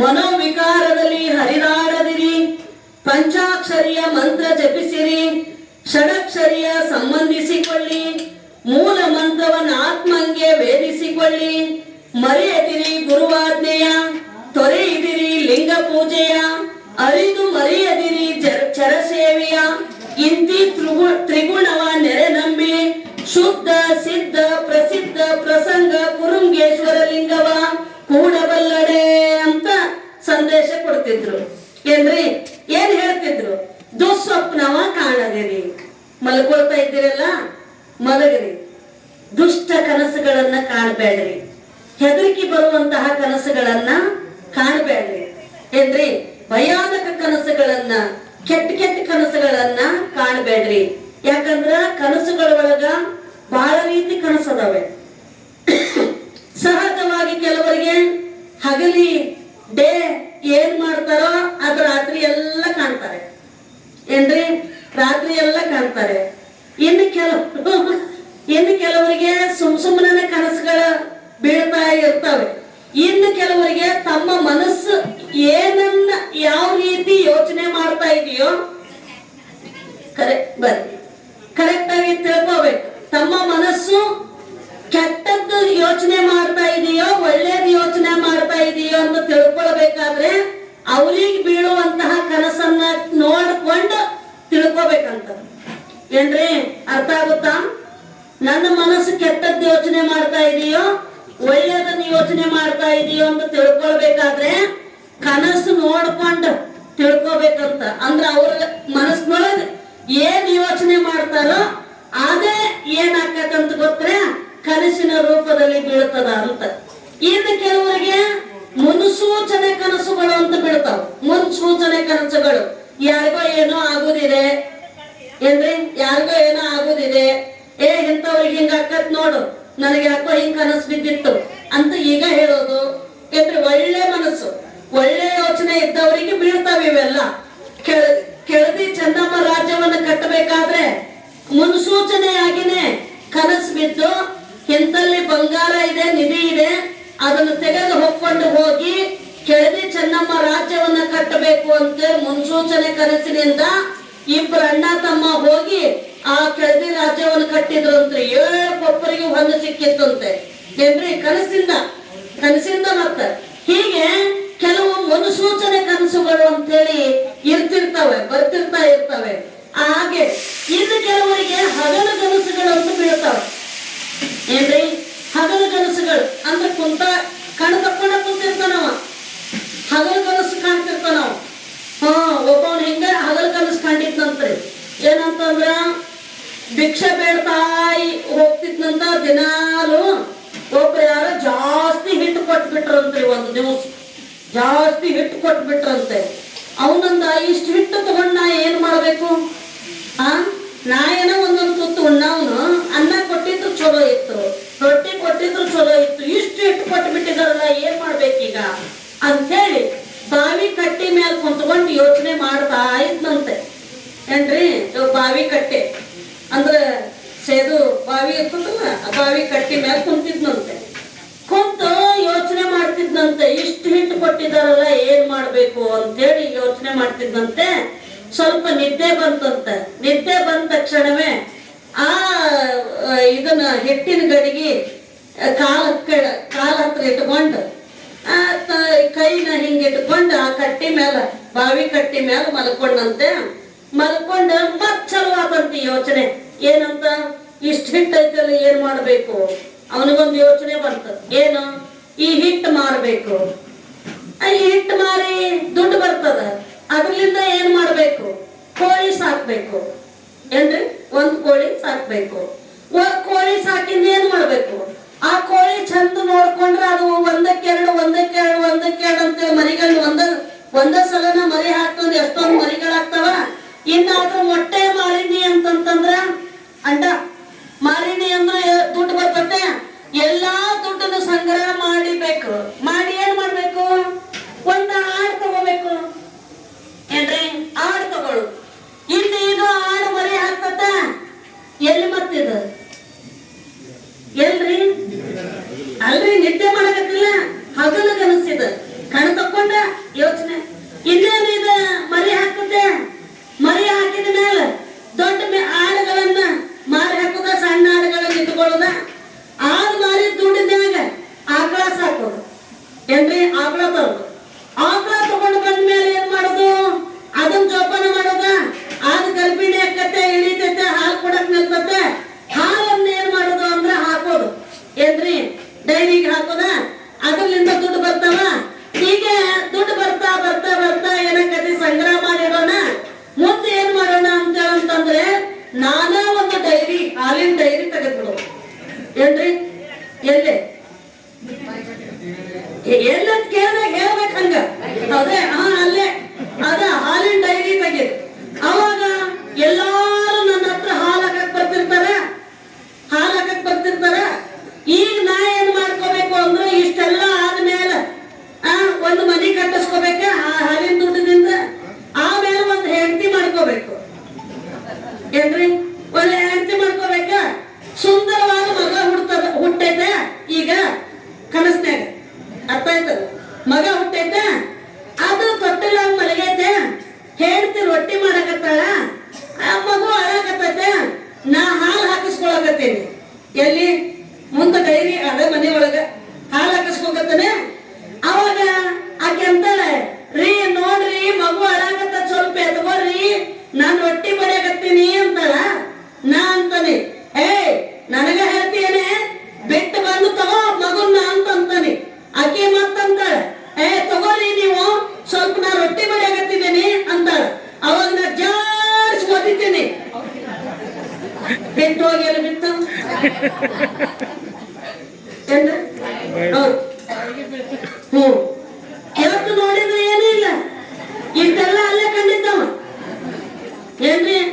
ಮನೋವಿಕಾರದಲ್ಲಿ ಹರಿದಾಡದಿರಿ. ಪಂಚಾಕ್ಷರಿಯ ಮಂತ್ರ ಜಪಿಸಿರಿ. ಷಡಕ್ಷರಿಯ ಸಂಬಂಧಿಸಿಕೊಳ್ಳಿ. ಮೂಲ ಮಂತ್ರವನ್ನು ಆತ್ಮಂಗೆ ವೇದಿಸಿಕೊಳ್ಳಿ. ಮರೆಯದಿರಿ ಗುರುವಾಜ್ಞೆಯ. ತೊರೆಯಿದಿರಿ ಲಿಂಗ ಪೂಜೆಯ. ಅರಿದು ಮರೆಯದಿರಿ ಚರಸೇವೆಯ. ಇಂತಿ ತ್ರಿಗು, ತ್ರಿಗುಣವ ನೆರೆ ನಂಬಿ. ಶುದ್ಧ, ಸಿದ್ಧ, ಪ್ರಸಿದ್ಧ, ಪ್ರಸಂಗ ಏನ್ರಿ? ಏನ್ ಹೇಳ್ತಿದ್ರು? ದುಸ್ವಪ್ನವ ಕಾಣದಿರಿ. ಮಲ್ಕೊಳ್ತಾ ಇದ್ದೀರಲ್ಲ? ಮಲಗಿರಿ. ದುಷ್ಟ ಕನಸುಗಳನ್ನ ಕಾಣಬೇಡ್ರಿ. ಹೆದರಿಕೆ ಬರುವಂತಹ ಕನಸುಗಳನ್ನ ಕಾಣಬೇಡ್ರಿ. ಏನ್ರಿ? ಭಯಾನಕ ಕನಸುಗಳನ್ನ, ಕೆಟ್ಟ ಕೆಟ್ಟ ಕನಸುಗಳನ್ನ ಕಾಣಬೇಡ್ರಿ. ಯಾಕಂದ್ರ ಕನಸುಗಳ ಒಳಗ ಬಹಳ ರೀತಿ ಕನಸದವೆ. ಸಹಜವಾಗಿ ಕೆಲವರಿಗೆ ಹಗಲಿ ಡೇ ಏನ್ ಮಾಡ್ತಾರೋ ಅದು ರಾತ್ರಿ ಎಲ್ಲ ಕಾಣ್ತಾರೆ. ಏನ್ರಿ? ರಾತ್ರಿ ಎಲ್ಲ ಕಾಣ್ತಾರೆ. ಇನ್ನು ಕೆಲವು ಇನ್ನು ಕೆಲವರಿಗೆ ಸುಮ್ ಸುಮ್ಮನೆ ಕನಸುಗಳ ಬೀಳ್ತಾ ಇರ್ತವೆ. ಇನ್ನು ಕೆಲವರಿಗೆ ತಮ್ಮ ಮನಸ್ಸು ಏನನ್ನ ಯಾವ ರೀತಿ ಯೋಚನೆ ಮಾಡ್ತಾ ಇದೆಯೋ ಕರೆಕ್ಟ್ ಬರ್ರಿ ಕರೆಕ್ಟ್ ಆಗಿ ತಿಳ್ಕೋಬೇಕು. ತಮ್ಮ ಮನಸ್ಸು ಕೆಟ್ಟದ್ದು ಯೋಚನೆ ಮಾಡ್ತಾ ಇದೆಯೋ, ಒಳ್ಳೇದು ಯೋಚನೆ ಮಾಡ್ತಾ ಇದೆಯೋ ಅಂತ ತಿಳ್ಕೊಳ್ಬೇಕಾದ್ರೆ ಅವ್ರಿಗೆ ಬೀಳುವಂತಹ ಕನಸನ್ನ ನೋಡ್ಕೊಂಡು ತಿಳ್ಕೊಬೇಕಂತ ಏನ್ರಿ? ಅರ್ಥ ಆಗುತ್ತಾ? ನನ್ನ ಮನಸ್ಸು ಕೆಟ್ಟದ್ದು ಯೋಚನೆ ಮಾಡ್ತಾ ಇದೆಯೋ, ಒಳ್ಳೆಯದನ್ನು ಯೋಚನೆ ಮಾಡ್ತಾ ಇದೆಯೋ ಅಂತ ತಿಳ್ಕೊಳ್ಬೇಕಾದ್ರೆ ಕನಸು ನೋಡ್ಕೊಂಡು ತಿಳ್ಕೊಬೇಕಂತ. ಅಂದ್ರೆ ಅವ್ರ ಮನಸ್ಸಿನೊಳಗೆ ಏನ್ ಯೋಚನೆ ಮಾಡ್ತಾರೋ, ಅದೇ ಏನಾಕತ್ತಂತ ಗೊತ್ತರೆ ಕನಸಿನ ರೂಪದಲ್ಲಿ ಬೀಳ್ತದ ಅಂತ. ಇನ್ನು ಕೆಲವರಿಗೆ ಮುನ್ಸೂಚನೆ ಕನಸುಗಳು ಅಂತ ಬೀಳ್ತಾವ ಮುನ್ಸೂಚನೆ ಕನಸುಗಳು ಯಾರಿಗೋ ಏನೋ ಆಗುದಿದೆ. ಏನ್ರಿ? ಯಾರಿಗೋ ಏನೋ ಆಗುದಿದೆ. ಏ, ಇಂಥವ್ರಿಗೆ ಹಿಂಗ ಆಕತ್ ನೋಡು. ನನಗೆ ಯಾಕೋ ಹಿಂಗ್ ಕನಸು ಬಿದ್ದಿತ್ತು ಅಂತ ಈಗ ಹೇಳೋದು. ಏನ್ರಿ? ಒಳ್ಳೆ ಮನಸ್ಸು. ಒಳ್ಳೆ ಯೋಚನೆ ಇದ್ದವರಿಗೆ ಬೀಳ್ತಾವ ಇವೆಲ್ಲ. ಕೆಳ, ಕೆಳದಿ ಚೆನ್ನಮ್ಮ ರಾಜ್ಯವನ್ನು ಕಟ್ಟಬೇಕಾದ್ರೆ ಮುನ್ಸೂಚನೆಯಾಗಿನೇ ಕನಸು ಬಿದ್ದು ಎಂತಲ್ಲಿ ಬಂಗಾರ ಇದೆ, ನಿಧಿ ಇದೆ ಅದನ್ನು ತೆಗೆದು ಹೊಕ್ಕೊಂಡು ಹೋಗಿ ಕೆಳದಿ ಚೆನ್ನಮ್ಮ ರಾಜ್ಯವನ್ನ ಕಟ್ಟಬೇಕು ಅಂತ ಮುನ್ಸೂಚನೆ ಕನಸಿನಿಂದ ಇಬ್ಬರು ಅಣ್ಣ ತಮ್ಮ ಹೋಗಿ ಆ ಕೆಳದಿ ರಾಜ್ಯವನ್ನು ಕಟ್ಟಿದ್ರು ಅಂತ ಏಳು ಒಬ್ಬರಿಗೆ ಹೊಂದು ಸಿಕ್ಕಿತ್ತಂತೆ. ಏನ್ರಿ ಕನಸಿಂದ ಕನಸಿಂದ ಮತ್ತ ಹೀಗೆ ಕೆಲವು ಮುನ್ಸೂಚನೆ ಕನಸುಗಳು ಅಂತೇಳಿ ಇರ್ತಿರ್ತವೆ, ಬರ್ತಿರ್ತಾ ಇರ್ತವೆ. ಹಾಗೆ ಇನ್ನು ಕೆಲವರಿಗೆ ಹಗಲು ಅಂತ ಬೀಳ್ತಾವೆ. ಏನ್ರಿ? ಹಗಲು ಕನಸುಗಳು. ಅಂದ್ರೆ ಕುಂತ ಕಣ್ಣು ತಕ್ಕೊಂಡ ಕುಂತಿರ್ತಾನವ ಹಗಲು ಕನಸು ಕಾಣ್ತಿರ್ತಾನವ ಹಾ, ಒಬ್ಬವನ್ ಹಿಂಗ ಹಗಲು ಕನಸು ಕಾಣಿತ್ತಂತ್ರಿ ಏನಂತಂದ್ರ, ಭಿಕ್ಷೆ ಬೇಡ್ತಾ ಇ- ಹೋಗ್ತಿದ್ನಂತ ದಿನಾಲು ಒಬ್ರು ಯಾರೋ ಜಾಸ್ತಿ ಹಿಟ್ಟು ಕೊಟ್ಬಿಟ್ರಂತ್ರಿ ಒಂದು ದಿವಸ. ಜಾಸ್ತಿ ಹಿಟ್ಟು ಕೊಟ್ಬಿಟ್ರಂತೆ. ಅವನಂದ ಇಷ್ಟು ಹಿಟ್ಟು ತಗೊಂಡ್ ನಾ ಏನ್ ಮಾಡ್ಬೇಕು? ಆ, ನಾ ಏನೋ ಒಂದೊಂದು ತುತ್ತು ಉಣ್ಣವನು, ಅನ್ನ ಕೊಟ್ಟಿದ್ರು ಚಲೋ ಇತ್ತು. ರೊಟ್ಟಿ ಕೊಟ್ಟಿದ್ರು ಚಲೋ ಇತ್ತು. ಇಷ್ಟು ಇಟ್ಟು ಕೊಟ್ಟು ಬಿಟ್ಟಿದಾರಲ್ಲ ಏನ್ ಮಾಡ್ಬೇಕೀಗ? ಅಂತೇಳಿ ಬಾವಿ ಕಟ್ಟಿ ಮೇಲೆ ಕುಂತ್ಕೊಂಡು ಯೋಚನೆ ಮಾಡ್ತಾ ಇದ್ನಂತೆ. ಏನ್ರಿ? ಬಾವಿ ಕಟ್ಟೆ. ಅಂದ್ರ ಸೇದು ಬಾವಿ ಇರ್ತದಲ್ಲ ಬಾವಿ ಕಟ್ಟಿ ಮೇಲೆ ಕುಂತಿದ್ನಂತೆ. ಕುಂತು ಯೋಚನೆ ಮಾಡ್ತಿದ್ನಂತೆ. ಇಷ್ಟು ಹಿಟ್ಟು ಕೊಟ್ಟಿದಾರಲ್ಲ, ಏನ್ ಮಾಡ್ಬೇಕು ಅಂತೇಳಿ ಯೋಚನೆ ಮಾಡ್ತಿದ್ನಂತೆ. ಸ್ವಲ್ಪ ನಿದ್ದೆ ಬಂತಂತೆ. ನಿದ್ದೆ ಬಂದ ತಕ್ಷಣವೇ ಆ ಇದನ್ನ ಹೆಟ್ಟಿನ ಗಡಿಗೆ ಕಾಲ ಕಾಲ ಹತ್ರ ಇಟ್ಕೊಂಡು ಕೈನ ಹಿಂಗೆ ಇಟ್ಕೊಂಡು ಆ ಕಟ್ಟಿ ಮೇಲೆ ಬಾವಿ ಕಟ್ಟಿ ಮೇಲೆ ಮಲ್ಕೊಂಡಂತೆ. ಮಲ್ಕೊಂಡ ಮತ್ ಚಲೋ ಆತಂತಿ ಯೋಚನೆ. ಏನಂತ? ಇಷ್ಟ ಹಿಟ್ಟು ಐತಲ್ಲ, ಏನ್ ಮಾಡ್ಬೇಕು? ಅವನಿಗೊಂದು ಯೋಚನೆ ಬಂತು. ಏನು? ಈ ಹಿಟ್ಟು ಮಾರ್ಬೇಕು. ಈ ಹಿಟ್ಟು ಮಾರಿ ದುಡ್ಡು ಬರ್ತದ. ಅದ್ರಲಿಂದ ಏನ್ ಮಾಡ್ಬೇಕು? ಕೋಳಿ ಸಾಕ್ಬೇಕು. ಏನ್ರಿ ಒಂದ್ ಕೋಳಿ ಸಾಕ್ಬೇಕು. ಒಂದ್ ಕೋಳಿ ಸಾಕಿಂದ ಏನ್ ಮಾಡ್ಬೇಕು? ಆ ಕೋಳಿ ಚಂದ ನೋಡ್ಕೊಂಡ್ರೆ ಅದು ಒಂದಕ್ಕೆರಡು ಒಂದಕ್ಕೆ ಎರಡು ಅಂತ ಮರಿಗಳು ಒಂದ ಒಂದ ಸಲನ ಮರಿ ಹಾಕೊಂಡು ಎಷ್ಟೊಂದು ಮರಿಗಳಾಗ್ತಾವ? ಇನ್ನಾದ್ರೂ ಮೊಟ್ಟೆ ಮಾರಿನಿ ಅಂತಂತಂದ್ರ ಅಂಡ ಮಾರಿನಿ ಅಂದ್ರೆ ದುಡ್ಡು ಬರ್ತತೆ? ಎಲ್ಲಾ ದುಡ್ಡನ್ನು ಸಂಗ್ರಹ ಮಾಡಿಬೇಕು. ಮಾಡಿ ಏನ್ ಮಾಡ್ಬೇಕು? ಒಂದ್ ಆಡ್ ತಗೋಬೇಕು. ಏನ್ರಿ? ಆಡ್ ತಗೊಳು ಇಲ್ಲಿ ಇದು ಆಡು ಮರಿ ಹಾಕ್ತತ ಎಲ್ಲಿ ಮತ್ತಿದು? ಎಲ್ರಿ? ಅಲ್ರಿ ನಿದ್ದೆ ಮಾಡಕತ್ತಿಲ್ಲ? ಹಗಲು ಕನಸಿದ ಡೈರಿಗೆ ಹಾಕೋದ? ಅದರಿಂದ ದುಡ್ಡು ಬರ್ತಾವ? ಹೀಗೆ ದುಡ್ಡು ಬರ್ತಾ ಬರ್ತಾ ಬರ್ತಾ ಏನಕ್ಕತಿ ಸಂಗ್ರಹ ಮಾಡಿರೋಣ ಮುಂದೆ ಏನ್ ಮಾಡೋಣ ಅಂತ ಅಂತಂದ್ರೆ ನಾನಾ ಒಂದು ಡೈರಿ, ಹಾಲಿನ ಡೈರಿ ತೆಗೆದ್ಬಿಡು. ಏನ್ರಿ? ಎಲ್ಲೇ? ಎಲ್ಲ ಕೇಳಿದಾಗ ಹೇಳ್ಬೇಕು ಹಂಗ. ಅದೇ ಹಾ, ಅಲ್ಲೇ. ಅದ ನಾನು ರೊಟ್ಟಿ ಬಡಿಯಕತ್ತೀನಿ ಅಂತಲ್ಲ? ನಾ ಅಂತಾನೆ ಏ ನನಗ ಹೇಳ್ತೀಯೇನೆ? ಬೆಟ್ಟ ಬಂದು ತಗೋ ಮಗುನ್ನ ಅಂತಂತಾನೆ ಆಕೆ ಮತ್ತಂತಾಳ ಏ ತಗೋರಿ ನೀವು, ಸ್ವಲ್ಪ ನಾ ರೊಟ್ಟಿ ಬಡಿಯಕತ್ತಿದ್ದೇನೆ ಅಂತಾಳ. ಅವಾಗ ನಾ ಜಾಸ್ ಓದಿದ್ದೇನೆ. ಬಿಟ್ಟು ಹೋಗಿ ಎಲ್ಲ ಬಿತ್ತ? ಹ್ಮ್. ನೋಡಿದ್ರೆ ಏನೂ ಇಲ್ಲ. ಇದೆಲ್ಲ ini.